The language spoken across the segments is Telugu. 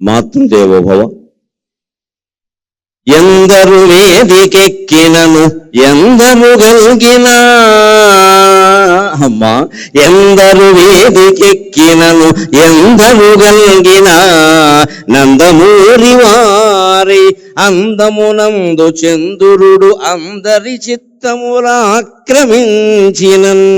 మాతృదేవోభవ. ఎందరు వేదికెక్కినను ఎందరు గల్గిన అమ్మా ఎందరు వేదికెక్కినను ఎందరు గల్గిన నందమూరి వారి అందమునందు చంద్రుడు అందరి చిత్తములాక్రమించినన్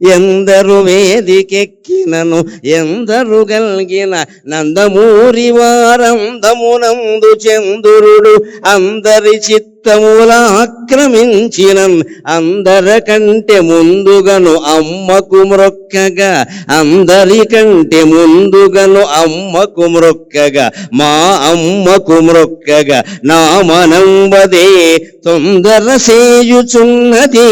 ఎందరు వేదికెక్కినను ఎందరు గల్గిన నందమూరి వారందమునందు చంద్రుడు అందరి చిత్త చిత్తములాక్రమించినన్ అందరికంటే ముందుగను అమ్మకు మ్రొక్కగా అందరికంటే ముందుగను అమ్మకు మ్రొక్కగా మా అమ్మకు మ్రొక్కగా నా మనంబదే తొందర సేయుచున్నది.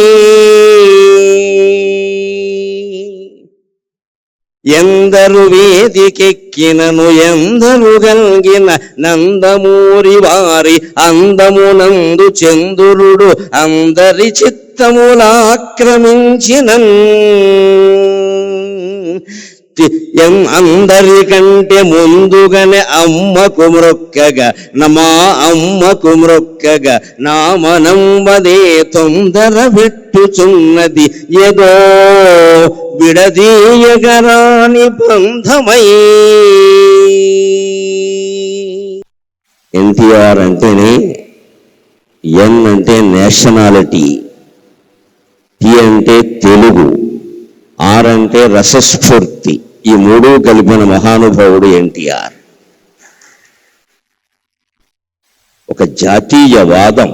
ఎందరు వేదికెక్కినను ఎందరు గల్గిన నందమూరి వారి అందమునందు చంద్రుడు అందరి చిత్తములాక్రమించినన్. అందరికంటే ముందుగానే అమ్మకు మృక్కగా నమా అమ్మకు మృక్కగా నా మనంబదే తొందర పెట్టుచున్నది ఏదో విడదీయగరాని బంధమై. ఎన్టీఆర్ అంటేనే ఎన్ అంటే నేషనాలిటీ టి అంటే తెలుగు ఆర్ అంటే రసస్ఫూర్తి ఈ మూడు కలిపిన మహానుభావుడు ఎన్టీఆర్. ఒక జాతీయవాదం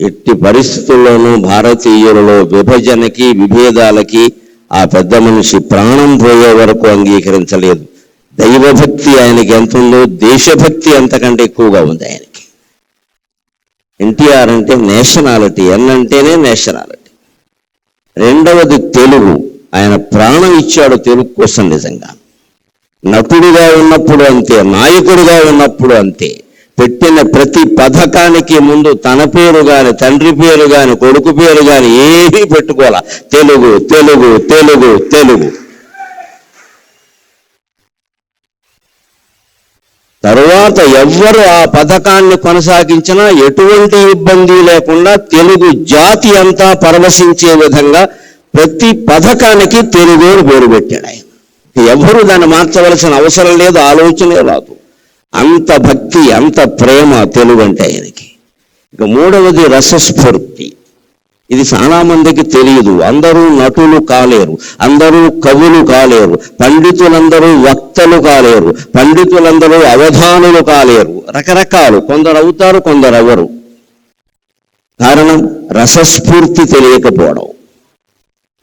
ఎట్టి పరిస్థితుల్లోనూ భారతీయులలో విభజనకి విభేదాలకి ఆ పెద్ద మనిషి ప్రాణం పోయే వరకు అంగీకరించలేదు. దైవభక్తి ఆయనకి ఎంత ఉందో దేశభక్తి అంతకంటే ఎక్కువగా ఉంది ఆయనకి. ఎన్టీఆర్ అంటే నేషనాలిటీ ఎన్ అంటేనే నేషనాలిటీ. రెండవది తెలుగు. ఆయన ప్రాణం ఇచ్చాడు తెలుగు కోసం నిజంగా. నటుడిగా ఉన్నప్పుడు అంతే నాయకుడిగా ఉన్నప్పుడు అంతే. పెట్టిన ప్రతి పథకానికి ముందు తన పేరు గాని తండ్రి పేరు గాని కొడుకు పేరు గాని ఏమీ పెట్టుకోవాల? తెలుగు తెలుగు తెలుగు తెలుగు. తరువాత ఎవ్వరు ఆ పథకాన్ని కొనసాగించినా ఎటువంటి ఇబ్బంది లేకుండా తెలుగు జాతి అంతా పరవశించే విధంగా ప్రతి పథకానికి తెలుగు పేరు పెట్టాడు ఆయన. ఎవరు దాన్ని మార్చవలసిన అవసరం లేదు ఆలోచనే రాదు. అంత భక్తి అంత ప్రేమ తెలుగు అంటే ఆయనకి. ఇక మూడవది రసస్ఫూర్తి. ఇది చాలామందికి తెలియదు. అందరూ నటులు కాలేరు అందరూ కవులు కాలేరు పండితులందరూ వక్తలు కాలేరు పండితులందరూ అవధానులు కాలేరు. రకరకాలు. కొందరు అవుతారు కొందరు అవరు కారణం రసస్ఫూర్తి తెలియకపోవడం.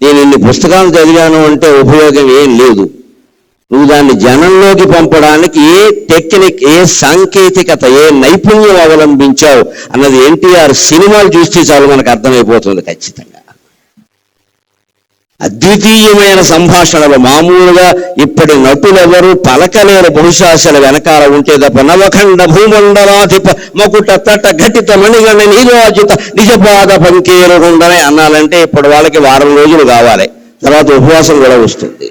నేను ఇన్ని పుస్తకాలు చదివాను అంటే ఉపయోగం ఏం లేదు. నువ్వు దాన్ని జనంలోకి పంపడానికి ఏ టెక్నిక్ ఏ సాంకేతికత ఏ నైపుణ్యం అవలంబించావు అన్నది ఎన్టీఆర్ సినిమాలు చూస్తే చాలు మనకు అర్థమైపోతుంది ఖచ్చితంగా. అద్వితీయమైన సంభాషణలు మామూలుగా ఇప్పటి నటులెవరూ పలకలేరు బహుశా వెనకాల ఉంటే తప్ప నవఖండ భూమండలాధిప మకుట తట ఘటిత మణిగణ నీరాజిత నిజపాద పంకేరుకుండనే అన్నాలంటే ఇప్పటి వాళ్ళకి వారం రోజులు కావాలి. తర్వాత ఉపవాసం కూడా వస్తుంది.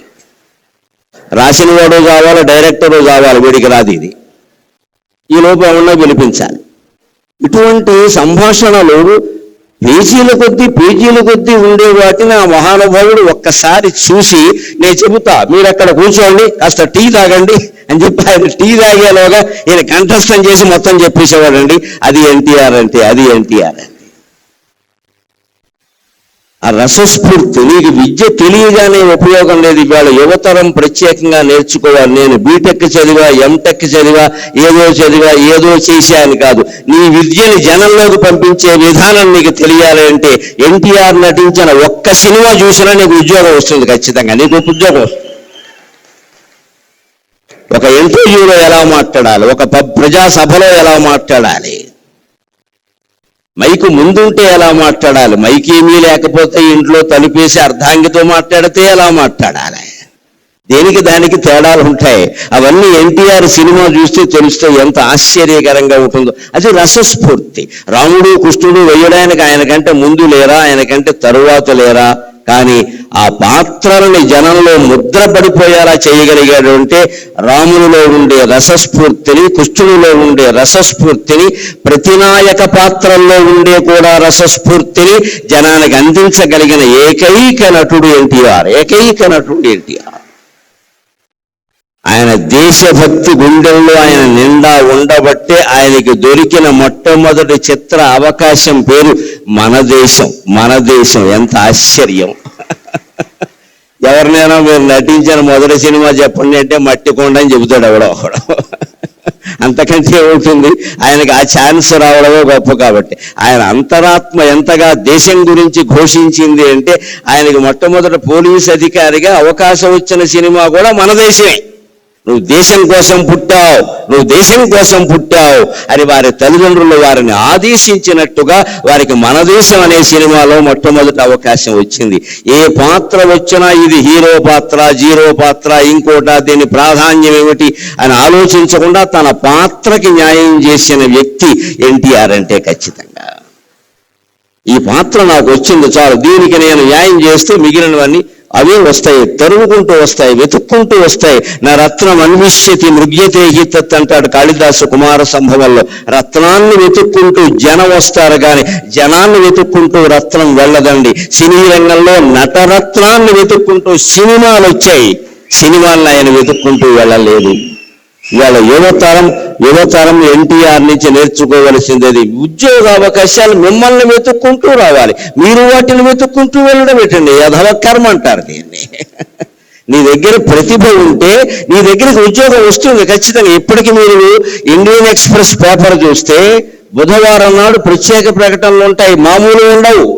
రాసిన వాడు కావాలి డైరెక్టరు కావాలి వీడికి రాదు ఇది. ఈ లోపు ఏమన్నా గెలిపించాలి ఇటువంటి సంభాషణలు పేజీల కొద్దీ పేజీల కొద్దీ ఉండే వాటిని ఆ మహానుభావుడు ఒక్కసారి చూసి నేను చెబుతా మీరు అక్కడ కూర్చోండి కాస్త టీ తాగండి అని చెప్పి ఆయన టీ తాగేలోగా ఈయన కంఠస్థం చేసి మొత్తం చెప్పేసేవాడండి. అది ఎన్టీఆర్ అంటే అది ఎన్టీఆర్ అని. ఆ రసస్ఫూర్తి నీకు విద్య తెలియగానే ఉపయోగం లేదు. ఇవాళ యువతరం ప్రత్యేకంగా నేర్చుకోవాలి నేను బీటెక్ చదివా ఎంటెక్ చదివా ఏదో చదివా ఏదో చేశాను కాదు. నీ విద్యని జనంలోకి పంపించే విధానం నీకు తెలియాలి అంటే ఎన్టీఆర్ నటించిన ఒక్క సినిమా చూసినా నీకు ఉద్యోగం వస్తుంది ఖచ్చితంగా. నీకు ఉద్యోగం వస్తుంది. ఒక ఇంటర్వ్యూలో ఎలా మాట్లాడాలి? ఒక ప్రజాసభలో ప్రజా సభలో ఎలా మాట్లాడాలి? మైకు ముందుంటే ఎలా మాట్లాడాలి? మైక్ ఏమీ లేకపోతే ఇంట్లో తలుపేసి అర్ధాంగితో మాట్లాడితే ఎలా మాట్లాడాలి? దేనికి దానికి తేడాలు ఉంటాయి? అవన్నీ ఎన్టీఆర్ సినిమా చూస్తే తెలుస్తే ఎంత ఆశ్చర్యకరంగా ఉంటుందో. అది రసస్ఫూర్తి. రాముడు కృష్ణుడు వేయడానికి ఆయనకంటే ముందు లేరా? ఆయనకంటే తరువాత లేరా? కానీ ఆ పాత్రలని జనంలో ముద్ర పడిపోయేలా చేయగలిగాడు అంటే రామునిలో ఉండే రసస్ఫూర్తిని కృష్ణునిలో ఉండే రసస్ఫూర్తిని ప్రతినాయక పాత్రల్లో ఉండే కూడా రసస్ఫూర్తిని జనానికి అందించగలిగిన ఏకైక నటుడు ఎన్టీఆర్ ఏకైక నటుడు ఎన్టీఆర్. ఆయన దేశభక్తి గుండెల్లో ఆయన నిండా ఉండబట్టే ఆయనకి దొరికిన మొట్టమొదటి చిత్ర అవకాశం పేరు మన దేశం మన దేశం. ఎంత ఆశ్చర్యం! ఎవరినైనా మీరు నటించిన మొదటి సినిమా చెప్పండి అంటే మట్టి కొండ అని చెబుతాడు ఎవడో ఒకడు. అంతకంటే ఏముంటుంది? ఆయనకి ఆ ఛాన్స్ రావడమే గొప్ప కాబట్టి. ఆయన అంతరాత్మ ఎంతగా దేశం గురించి ఘోషించింది అంటే ఆయనకి మొట్టమొదటి పోలీస్ అధికారిగా అవకాశం వచ్చిన సినిమా కూడా మన దేశమే. నువ్వు దేశం కోసం పుట్టావు నువ్వు దేశం కోసం పుట్టావు అని వారి తల్లిదండ్రులు వారిని ఆదేశించినట్టుగా వారికి మన దేశం అనే సినిమాలో మొట్టమొదటి అవకాశం వచ్చింది. ఏ పాత్ర వచ్చినా ఇది హీరో పాత్ర జీరో పాత్ర ఇంకోట దీని ప్రాధాన్యం ఏమిటి అని ఆలోచించకుండా తన పాత్రకి న్యాయం చేసిన వ్యక్తి ఎన్టీఆర్ అంటే ఖచ్చితంగా. ఈ పాత్ర నాకు వచ్చింది చాలు. దీనికి నేను న్యాయం చేస్తే మిగిలినవన్నీ అవే వస్తాయి. తరుముకుంటూ వస్తాయి. వెతుక్కుంటూ వస్తాయి. నా రత్నం అన్విష్యతి మృగ్యతే హితత్ అంటాడు కాళిదాసు కుమార సంభవంలో. రత్నాన్ని వెతుక్కుంటూ జనం వస్తారు కానీ జనాన్ని వెతుక్కుంటూ రత్నం వెళ్ళదండి. సినీ రంగంలో నటరత్నాన్ని వెతుక్కుంటూ సినిమాలు వచ్చాయి సినిమాలను ఆయన వెతుక్కుంటూ వెళ్ళలేదు. ఇవాళ యువతరం యువతరం ఎన్టీఆర్ నుంచి నేర్చుకోవలసింది ఉద్యోగ అవకాశాలు మిమ్మల్ని వెతుక్కుంటూ రావాలి. మీరు వాటిని వెతుక్కుంటూ వెళ్ళడం ఏంటండి యథవ కర్మ అంటారు దీన్ని? నీ దగ్గర ప్రతిభ ఉంటే నీ దగ్గరికి ఉద్యోగం వస్తుంది ఖచ్చితంగా. ఇప్పటికీ మీరు ఇండియన్ ఎక్స్ప్రెస్ పేపర్ చూస్తే బుధవారం నాడు ప్రత్యేక ప్రకటనలు ఉంటాయి. మామూలు ఉండవు.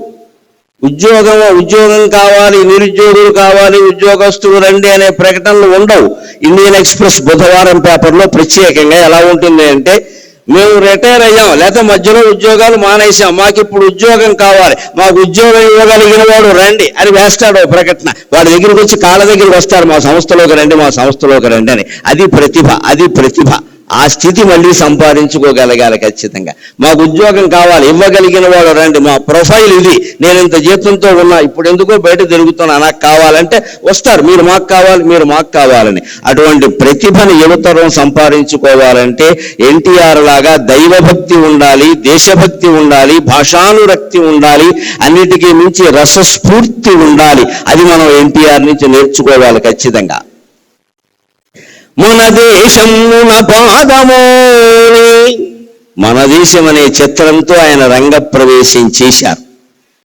ఉద్యోగం ఉద్యోగం కావాలి నిరుద్యోగులు కావాలి ఉద్యోగస్తులు రండి అనే ప్రకటనలు ఉండవు. ఇండియన్ ఎక్స్ప్రెస్ బుధవారం పేపర్లో ప్రత్యేకంగా ఎలా ఉంటుంది అంటే మేము రిటైర్ అయ్యాం లేకపోతే మధ్యలో ఉద్యోగాలు మానేసాం మాకు ఇప్పుడు ఉద్యోగం కావాలి మాకు ఉద్యోగం ఇవ్వగలిగిన వాడు రండి అని వేస్తాడు ప్రకటన. వాడి దగ్గరికి వచ్చి కాళ్ళ దగ్గరికి వస్తారు మా సంస్థలోకి రండి మా సంస్థలోకి రండి అని. అది ప్రతిభ అది ప్రతిభ. ఆ స్థితి మళ్ళీ సంపాదించుకోగలగాలి ఖచ్చితంగా. మాకు ఉద్యోగం కావాలి ఇవ్వగలిగిన వాడు రండి. మా ప్రొఫైల్ ఇది. నేను ఇంత జీతంతో ఉన్నా ఇప్పుడు ఎందుకో బయట తిరుగుతున్నా నాకు కావాలంటే వస్తారు. మీరు మాకు కావాలి మీరు మాకు కావాలని. అటువంటి ప్రతిభను యువతరం సంపాదించుకోవాలంటే ఎన్టీఆర్ లాగా దైవభక్తి ఉండాలి దేశభక్తి ఉండాలి భాషానురక్తి ఉండాలి అన్నిటికీ మించి రసస్ఫూర్తి ఉండాలి. అది మనం ఎన్టీఆర్ నుంచి నేర్చుకోవాలి ఖచ్చితంగా. మన దేశమున పాదమోని. మన దేశం అనే చిత్రంతో ఆయన రంగప్రవేశం చేశారు.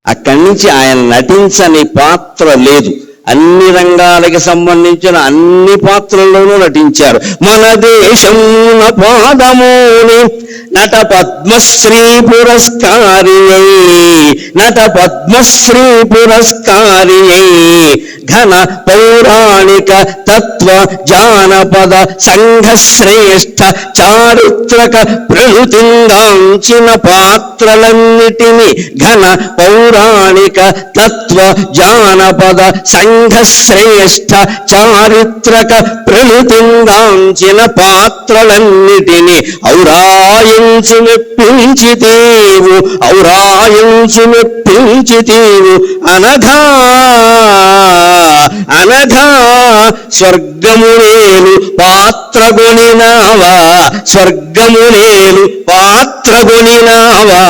అక్కడి నుంచి ఆయన నటించని పాత్ర లేదు. అన్ని రంగాలకి సంబంధించిన అన్ని పాత్రల్లోనూ నటించారు. మన దేశం పాదమూని నట పద్మశ్రీ పురస్కారి నట పద్మశ్రీ పురస్కారి ఘన పౌరాణిక తత్వ జానపద సంఘ శ్రేష్ఠ చారిత్రక ప్రలుతింగాంచిన పాత్రలన్నిటిని ఘన పౌరాణిక తత్వ జానపద సంఘ శ్రేష్ఠ చారిత్రక ప్రణుతిందాంచిన పాత్రలన్నిటిని ఔరాయించి మెప్పించితేవు ఔరాయించి మెప్పించితేవు అనఘా అనఘా స్వర్గమునేలు పాత్రగొనినావా? స్వర్గమునేలు పాత్రగొనినావా?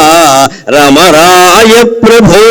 రమరాయ ప్రభో